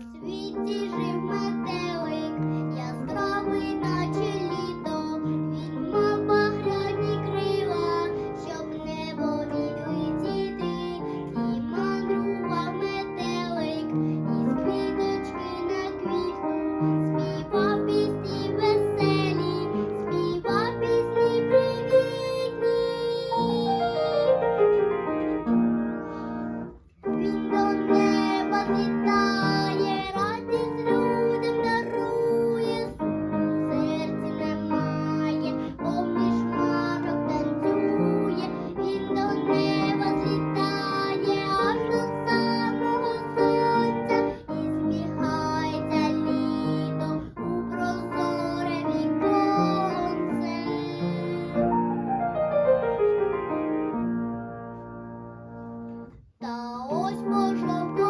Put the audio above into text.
світі жив меде. восьмого